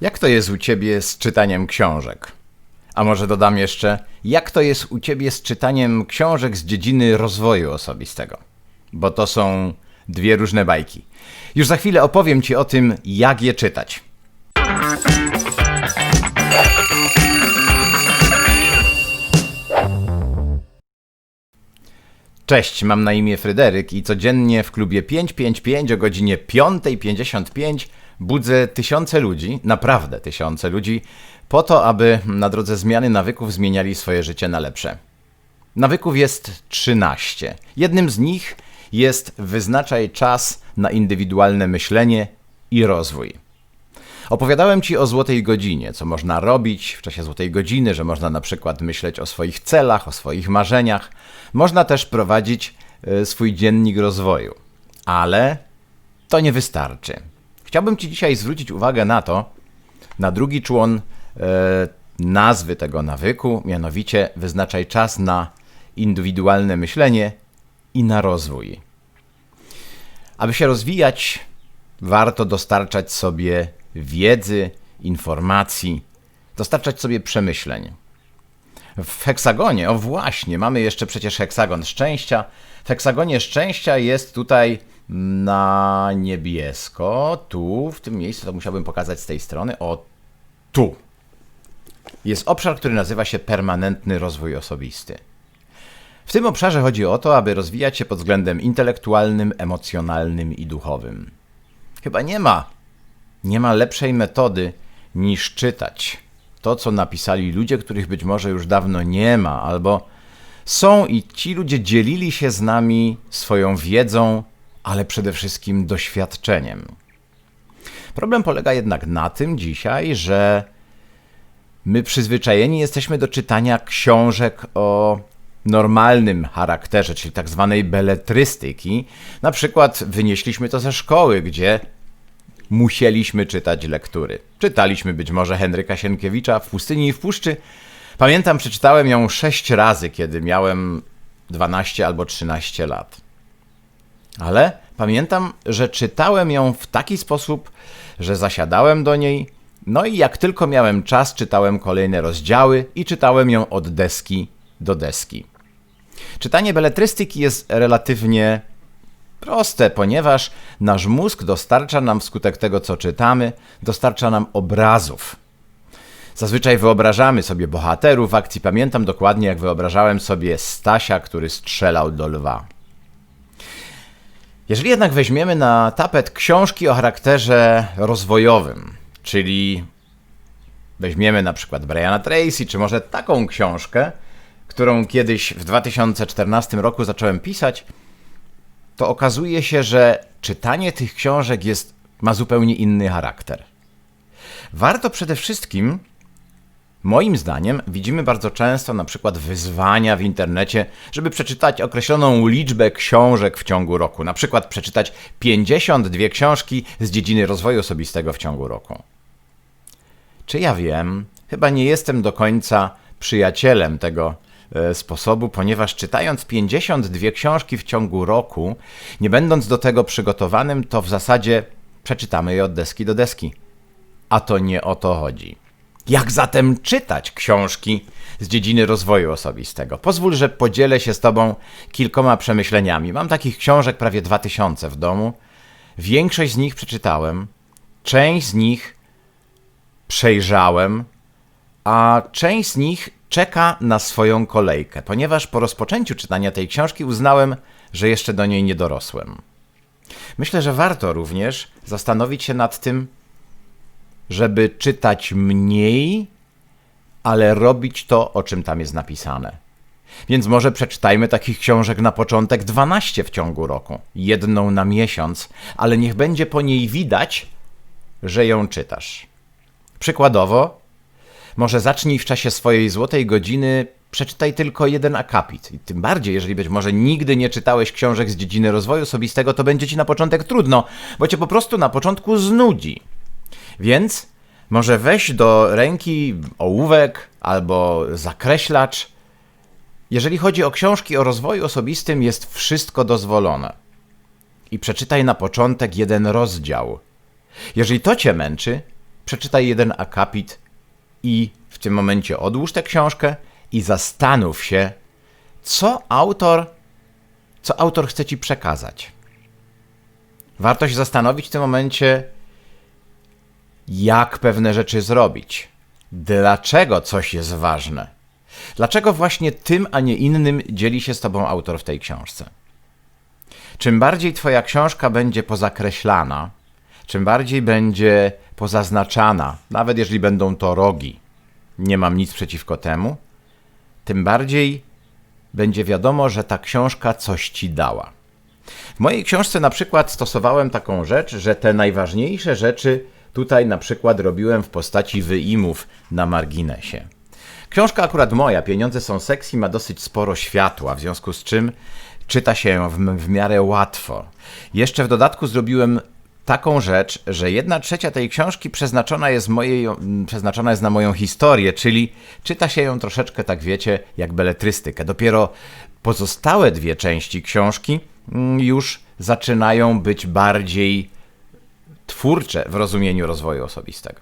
Jak to jest u ciebie z czytaniem książek? A może dodam jeszcze, jak to jest u ciebie z czytaniem książek z dziedziny rozwoju osobistego? Bo to są dwie różne bajki. Już za chwilę opowiem ci o tym, jak je czytać. Cześć, mam na imię Fryderyk i codziennie w klubie 555 o godzinie 5.55 budzę tysiące ludzi, naprawdę tysiące ludzi, po to, aby na drodze zmiany nawyków zmieniali swoje życie na lepsze. Nawyków jest 13. Jednym z nich jest wyznaczaj czas na indywidualne myślenie i rozwój. Opowiadałem Ci o złotej godzinie, co można robić w czasie złotej godziny, że można na przykład myśleć o swoich celach, o swoich marzeniach. Można też prowadzić e, swój dziennik rozwoju. Ale to nie wystarczy. Chciałbym Ci dzisiaj zwrócić uwagę na to, na drugi człon e, nazwy tego nawyku, mianowicie wyznaczaj czas na indywidualne myślenie i na rozwój. Aby się rozwijać, warto dostarczać sobie wiedzy, informacji, dostarczać sobie przemyśleń. W heksagonie, o właśnie, mamy jeszcze przecież heksagon szczęścia. W heksagonie szczęścia jest tutaj na niebiesko, tu, w tym miejscu, to musiałbym pokazać z tej strony, o tu. Jest obszar, który nazywa się permanentny rozwój osobisty. W tym obszarze chodzi o to, aby rozwijać się pod względem intelektualnym, emocjonalnym i duchowym. Chyba nie ma, nie ma lepszej metody niż czytać to, co napisali ludzie, których być może już dawno nie ma, albo są i ci ludzie dzielili się z nami swoją wiedzą, ale przede wszystkim doświadczeniem. Problem polega jednak na tym dzisiaj, że my przyzwyczajeni jesteśmy do czytania książek o normalnym charakterze, czyli tak zwanej beletrystyki. Na przykład wynieśliśmy to ze szkoły, gdzie musieliśmy czytać lektury. Czytaliśmy być może Henryka Sienkiewicza w Pustyni i w Puszczy. Pamiętam, przeczytałem ją sześć razy, kiedy miałem 12 albo 13 lat. Ale pamiętam, że czytałem ją w taki sposób, że zasiadałem do niej, no i jak tylko miałem czas, czytałem kolejne rozdziały i czytałem ją od deski do deski. Czytanie beletrystyki jest relatywnie proste, ponieważ nasz mózg dostarcza nam wskutek tego, co czytamy, dostarcza nam obrazów. Zazwyczaj wyobrażamy sobie bohaterów akcji. Pamiętam dokładnie, jak wyobrażałem sobie Stasia, który strzelał do lwa. Jeżeli jednak weźmiemy na tapet książki o charakterze rozwojowym, czyli weźmiemy na przykład Briana Tracy, czy może taką książkę, którą kiedyś w 2014 roku zacząłem pisać, to okazuje się, że czytanie tych książek jest, ma zupełnie inny charakter. Warto przede wszystkim, moim zdaniem, widzimy bardzo często na przykład wyzwania w internecie, żeby przeczytać określoną liczbę książek w ciągu roku. Na przykład przeczytać 52 książki z dziedziny rozwoju osobistego w ciągu roku. Czy ja wiem? Chyba nie jestem do końca przyjacielem tego E, sposobu, ponieważ czytając 52 książki w ciągu roku, nie będąc do tego przygotowanym, to w zasadzie przeczytamy je od deski do deski. A to nie o to chodzi. Jak zatem czytać książki z dziedziny rozwoju osobistego? Pozwól, że podzielę się z Tobą kilkoma przemyśleniami. Mam takich książek prawie 2000 w domu. Większość z nich przeczytałem, część z nich przejrzałem, a część z nich czeka na swoją kolejkę, ponieważ po rozpoczęciu czytania tej książki uznałem, że jeszcze do niej nie dorosłem. Myślę, że warto również zastanowić się nad tym, żeby czytać mniej, ale robić to, o czym tam jest napisane. Więc może przeczytajmy takich książek na początek 12 w ciągu roku, jedną na miesiąc, ale niech będzie po niej widać, że ją czytasz. Przykładowo, może zacznij w czasie swojej złotej godziny przeczytaj tylko jeden akapit. I tym bardziej, jeżeli być może nigdy nie czytałeś książek z dziedziny rozwoju osobistego, to będzie ci na początek trudno, bo cię po prostu na początku znudzi. Więc może weź do ręki ołówek albo zakreślacz. Jeżeli chodzi o książki o rozwoju osobistym, jest wszystko dozwolone. I przeczytaj na początek jeden rozdział. Jeżeli to cię męczy, przeczytaj jeden akapit i w tym momencie odłóż tę książkę i zastanów się, co autor, co autor chce ci przekazać. Warto się zastanowić w tym momencie, jak pewne rzeczy zrobić, dlaczego coś jest ważne, dlaczego właśnie tym, a nie innym dzieli się z tobą autor w tej książce. Czym bardziej twoja książka będzie pozakreślana, czym bardziej będzie pozaznaczana, nawet jeżeli będą to rogi, nie mam nic przeciwko temu, tym bardziej będzie wiadomo, że ta książka coś ci dała. W mojej książce na przykład stosowałem taką rzecz, że te najważniejsze rzeczy tutaj na przykład robiłem w postaci wyimów na marginesie. Książka akurat moja, Pieniądze są sexy, ma dosyć sporo światła, w związku z czym czyta się ją w, w miarę łatwo. Jeszcze w dodatku zrobiłem taką rzecz, że jedna trzecia tej książki przeznaczona jest, mojej, przeznaczona jest na moją historię, czyli czyta się ją troszeczkę, tak wiecie, jak beletrystykę. Dopiero pozostałe dwie części książki mm, już zaczynają być bardziej twórcze w rozumieniu rozwoju osobistego.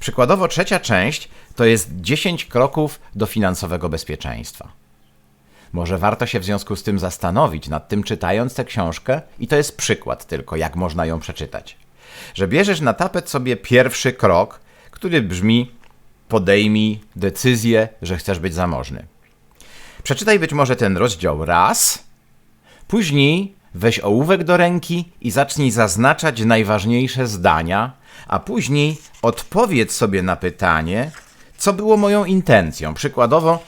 Przykładowo trzecia część to jest 10 kroków do finansowego bezpieczeństwa. Może warto się w związku z tym zastanowić nad tym, czytając tę książkę, i to jest przykład tylko, jak można ją przeczytać. Że bierzesz na tapet sobie pierwszy krok, który brzmi: podejmij decyzję, że chcesz być zamożny. Przeczytaj być może ten rozdział raz, później weź ołówek do ręki i zacznij zaznaczać najważniejsze zdania, a później odpowiedz sobie na pytanie, co było moją intencją. Przykładowo,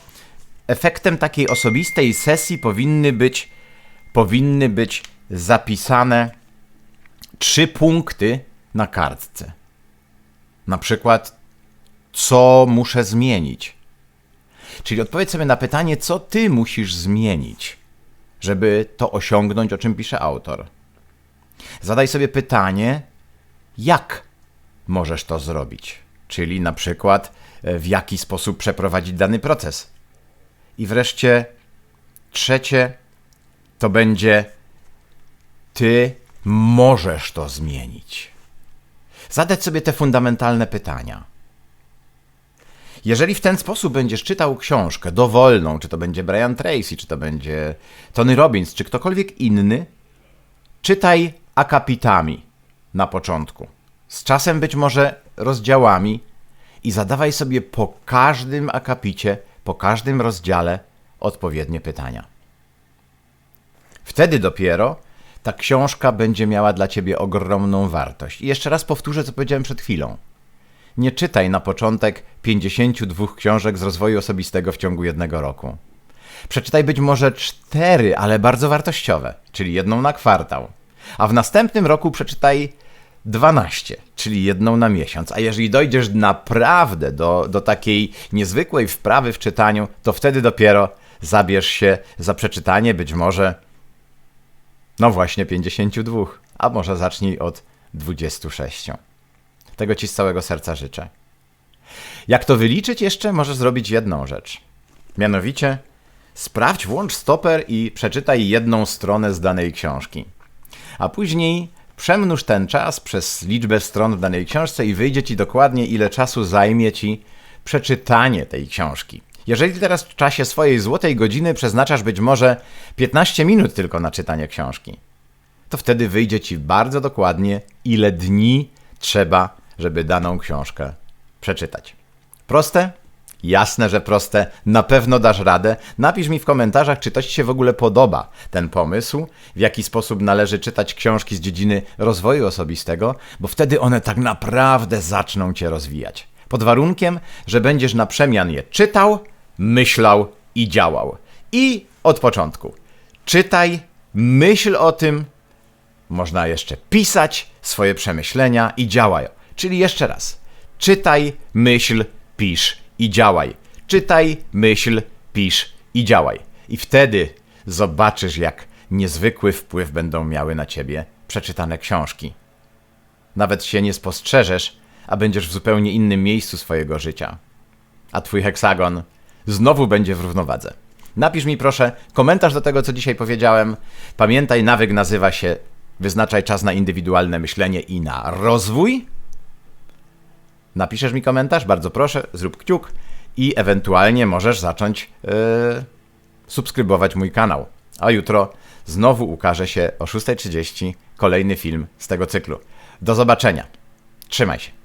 efektem takiej osobistej sesji powinny być, powinny być zapisane trzy punkty na kartce. Na przykład, co muszę zmienić. Czyli odpowiedz sobie na pytanie, co ty musisz zmienić, żeby to osiągnąć, o czym pisze autor. Zadaj sobie pytanie, jak możesz to zrobić. Czyli na przykład, w jaki sposób przeprowadzić dany proces. I wreszcie trzecie to będzie ty możesz to zmienić. Zadać sobie te fundamentalne pytania. Jeżeli w ten sposób będziesz czytał książkę dowolną, czy to będzie Brian Tracy, czy to będzie Tony Robbins, czy ktokolwiek inny, czytaj akapitami na początku. Z czasem być może rozdziałami i zadawaj sobie po każdym akapicie po każdym rozdziale odpowiednie pytania. Wtedy dopiero ta książka będzie miała dla ciebie ogromną wartość. I jeszcze raz powtórzę, co powiedziałem przed chwilą. Nie czytaj na początek 52 książek z rozwoju osobistego w ciągu jednego roku. Przeczytaj być może cztery, ale bardzo wartościowe, czyli jedną na kwartał. A w następnym roku przeczytaj 12, czyli jedną na miesiąc. A jeżeli dojdziesz naprawdę do, do takiej niezwykłej wprawy w czytaniu, to wtedy dopiero zabierz się za przeczytanie być może, no właśnie, 52, a może zacznij od 26. Tego Ci z całego serca życzę. Jak to wyliczyć jeszcze, możesz zrobić jedną rzecz. Mianowicie, sprawdź, włącz stoper i przeczytaj jedną stronę z danej książki. A później Przemnóż ten czas przez liczbę stron w danej książce i wyjdzie ci dokładnie, ile czasu zajmie ci przeczytanie tej książki. Jeżeli teraz w czasie swojej złotej godziny przeznaczasz być może 15 minut tylko na czytanie książki, to wtedy wyjdzie ci bardzo dokładnie, ile dni trzeba, żeby daną książkę przeczytać. Proste? Jasne, że proste, na pewno dasz radę. Napisz mi w komentarzach, czy to Ci się w ogóle podoba ten pomysł, w jaki sposób należy czytać książki z dziedziny rozwoju osobistego, bo wtedy one tak naprawdę zaczną Cię rozwijać. Pod warunkiem, że będziesz na przemian je czytał, myślał i działał. I od początku. Czytaj, myśl o tym, można jeszcze pisać swoje przemyślenia i działaj. Czyli jeszcze raz. Czytaj, myśl, pisz i działaj. Czytaj, myśl, pisz i działaj. I wtedy zobaczysz, jak niezwykły wpływ będą miały na ciebie przeczytane książki. Nawet się nie spostrzeżesz, a będziesz w zupełnie innym miejscu swojego życia. A twój heksagon znowu będzie w równowadze. Napisz mi proszę komentarz do tego, co dzisiaj powiedziałem. Pamiętaj, nawyk nazywa się Wyznaczaj czas na indywidualne myślenie i na rozwój. Napiszesz mi komentarz, bardzo proszę, zrób kciuk i ewentualnie możesz zacząć yy, subskrybować mój kanał. A jutro znowu ukaże się o 6.30 kolejny film z tego cyklu. Do zobaczenia. Trzymaj się.